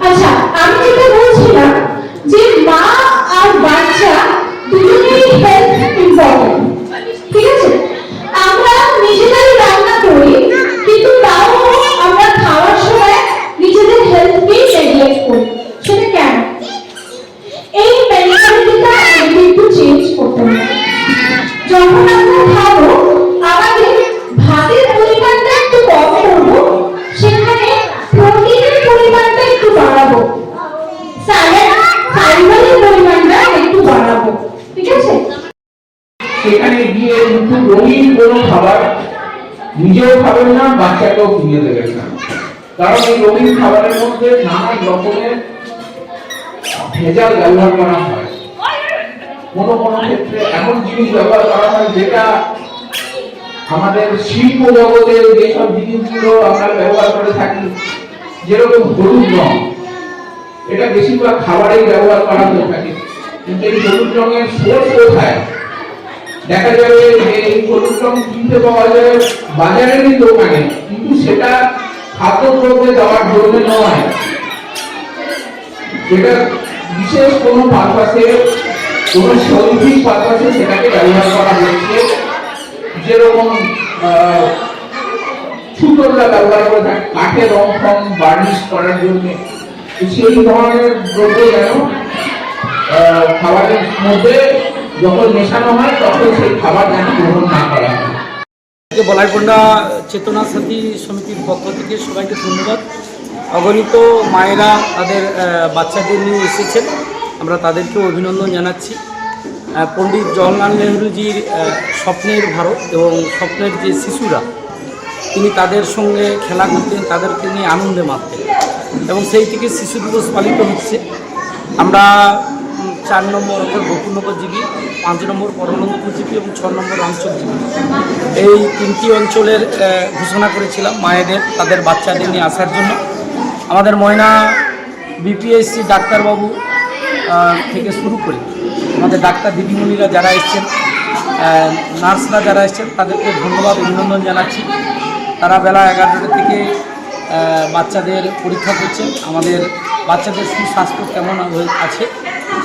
আচ্ছা আমি বলছিলাম যে মা আর বাচ্চা দুজনেরই হেলথ ঠিক আছে? কিন্তু কোনো খাবার নিজেও খাবেন না, বাচ্চাকেও কিনে দেবেন না। কারণ এই রঙিন খাবারের মধ্যে রকমের ভেজাল ব্যবহার করা হয়। ক্ষেত্রে এমন জিনিস ব্যবহার করা হয় যেটা আমাদের শিল্প জগতের যেসব জিনিসগুলো আমরা ব্যবহার করে থাকি, যেরকম হলুদ রং, এটা বেশিরভাগ খাবারেই ব্যবহার করা হয়ে থাকে। কিন্তু এই হলুদ রঙের সোর্স কোথায়? দেখা যাবে যে এই হলুদ কিনতে পাওয়া যায় বাজারেরই দোকানে কিন্তু সেটা খাদ্যদ্রব্যে দেওয়ার জন্য নয়। সেটা বিশেষ কোনো পারপাসে কোনো শৈল্পিক পারপাসে সেটাকে ব্যবহার করা হচ্ছে যেরকম ছুতোররা ব্যবহার করে থাকে, কাঠের রং ফং বার্নিশ করার জন্য। সেই ধরনের দ্রব্য যেন খাবারের মধ্যে যখন মেশানো হয়, তখন সেই গ্রহণ না করা চেতনা সাথী সমিতির পক্ষ থেকে সবাইকে ধন্যবাদ। অগণিত মায়েরা তাদের বাচ্চাদের নিয়ে এসেছেন। আমরা তাদেরকেও অভিনন্দন জানাচ্ছি। পণ্ডিত জওয়াহরলাল নেহরুজির স্বপ্নের ভারত এবং স্বপ্নের যে শিশুরা, তিনি তাদের সঙ্গে খেলা করতেন, তাদেরকে নিয়ে আনন্দে মারতেন। এবং সেই থেকে শিশু দিবস পালিত হচ্ছে। আমরা চার নম্বর অর্থাৎ গোকুলনগর জীবী, পাঁচ নম্বর পরমানন্দপুর জীবী এবং ছ নম্বর অঞ্চল জীবী। এই তিনটি অঞ্চলের ঘোষণা করেছিলাম মায়েদের, তাদের বাচ্চাদের নিয়ে আসার জন্য। আমাদের ময়না বিপিএসসি ডাক্তারবাবু থেকে শুরু করে আমাদের ডাক্তার দিদিমণিরা যারা এসছেন নার্সরা যারা এসছেন, তাদেরকে ধন্যবাদ, অভিনন্দন জানাচ্ছি। তারা বেলা এগারোটা থেকে বাচ্চাদের পরীক্ষা করছেন। আমাদের বাচ্চাদের সুস্বাস্থ্য কেমন আছে?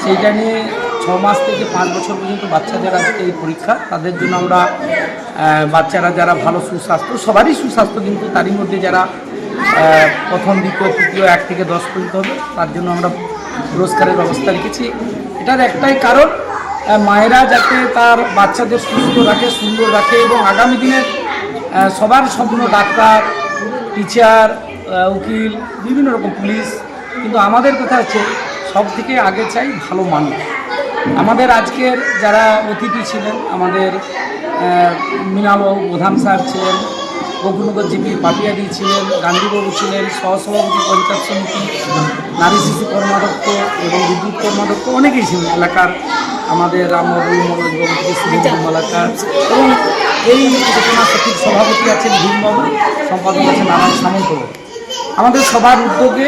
সেইটা নিয়ে ছ মাস থেকে পাঁচ বছর পর্যন্ত বাচ্চাদের আজকে এই পরীক্ষা। তাদের জন্য আমরা বাচ্চারা যারা ভালো সুস্বাস্থ্য, সবারই সুস্বাস্থ্য, কিন্তু তারই মধ্যে যারা প্রথম, দ্বিতীয়, তৃতীয়, এক থেকে দশ পর্যন্ত হবে, তার জন্য আমরা পুরস্কারের ব্যবস্থা রেখেছি। এটার একটাই কারণ মায়েরা যাতে তার বাচ্চাদের সুস্থ রাখে, সুন্দর রাখে এবং আগামী দিনের সবার স্বপ্ন, ডাক্তার, টিচার উকিল, বিভিন্ন রকম পুলিশ, কিন্তু আমাদের কথা হচ্ছে সব থেকে আগে চাই ভালো মানুষ। আমাদের আজকের যারা অতিথি ছিলেন আমাদের আহ, মৃণালবাবু প্রধান স্যার ছিলেন গোকুনগর জিপি পাপিয়াদি ছিলেন গান্ধীবাবু ছিলেন সহসভাপতি পঞ্চায়েত সমিতি নারী শিশু কর্মাধ্যক্ষ এবং বিদ্যুৎ কর্মাধ্যক্ষ অনেকেই ছিলেন। এলাকার আমাদের রামবাবু মনোজবাবু থেকে এবং এই চেতনা সচিব সভাপতি আছেন ভীমবাবু সম্পাদক আছেন নারায়ণ সামন্তবাবু আমাদের সবার উদ্যোগে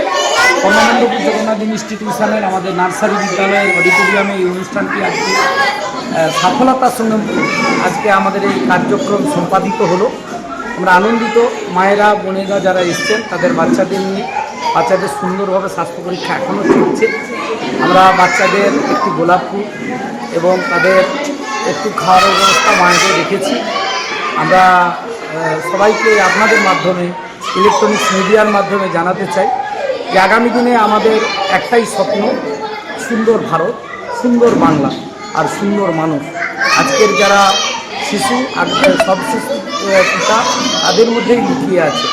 কর্মানন্দপুর জগন্নাথ ইনস্টিটিউশনের আমাদের নার্সারি বিদ্যালয়ের অডিটোরিয়ামে এই অনুষ্ঠানটি আজকে সফলতার সঙ্গে আজকে আমাদের এই কার্যক্রম সম্পাদিত হলো। আমরা আনন্দিত, মায়েরা, বোনেরা যারা এসছেন, তাদের বাচ্চাদের নিয়ে। বাচ্চাদের সুন্দরভাবে স্বাস্থ্য পরীক্ষা এখনও চলছে। আমরা বাচ্চাদের একটি গোলাপ ফুল এবং তাদের একটু খাওয়ার ব্যবস্থা মায়েদের রেখেছি। আমরা সবাইকে আপনাদের মাধ্যমে ইলেকট্রনিক্স মিডিয়ার মাধ্যমে জানাতে চাই। যে আগামী দিনে আমাদের একটাই স্বপ্ন, সুন্দর ভারত, সুন্দর বাংলা আর সুন্দর মানুষ। আজকের যারা শিশু, আর সব শিশু পিতা, তাদের মধ্যেই লুকিয়ে আছে।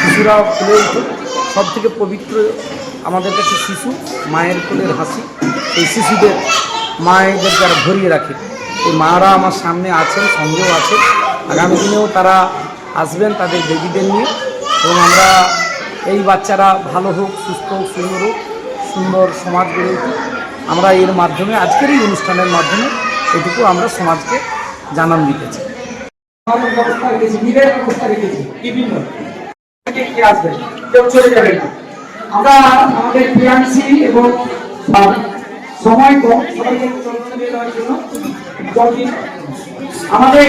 শিশুরা ফুলে উঠুক। সব থেকে পবিত্র আমাদের কাছে শিশু, মায়ের কোলের হাসি। এই শিশুদের, মায়েদের যারা ভরিয়ে রাখে, এই মারা আমার সামনে আছেন, সঙ্গেও আছেন। আগামী দিনেও তারা আসবেন তাদের বেবিদের নিয়ে। এবং আমরা এই বাচ্চারা ভালো হোক, সুস্থ হোক, সুন্দর হোক, সুন্দর সমাজ গড়ে উঠুক। আমরা এর মাধ্যমে, আজকের এই অনুষ্ঠানের মাধ্যমে এটুকু আমরা সমাজকে জানান দিতে চাই। আমাদের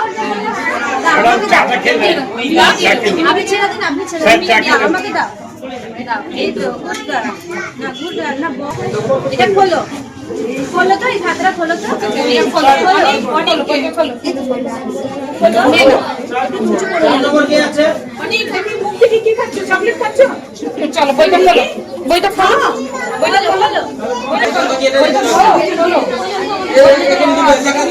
কি তো নাও এটা নাও আপনি ছেড়ে দিন আপনি ছেড়ে দিন। আমাকে দাও। এই তো গুড গার্ল না গুড গার্ল না ব- এটা খোলো। খোলো তো এই খাতাটা খোলো তো। এটা খোলো। খোলো। খোলো এই তো খোলো। খোলো। নে নাও। অনেক তুমি মুখ থেকে কি খাচ্ছ? চকলেট খাচ্ছ? চলো বইটা খোলো। বইটা খোলো। বইটা খোলো। বইটা খোলো। বইটা খোলো বইটা খোলো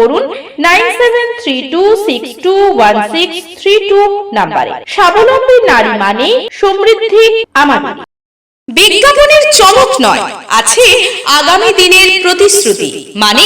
করুন seven three two six two one six three two নাম্বারে। স্বাবলম্বী নারী মানে সমৃদ্ধি আমাদের। বিজ্ঞাপনের চমক নয়, আছে আগামী দিনের প্রতিশ্রুতি মানে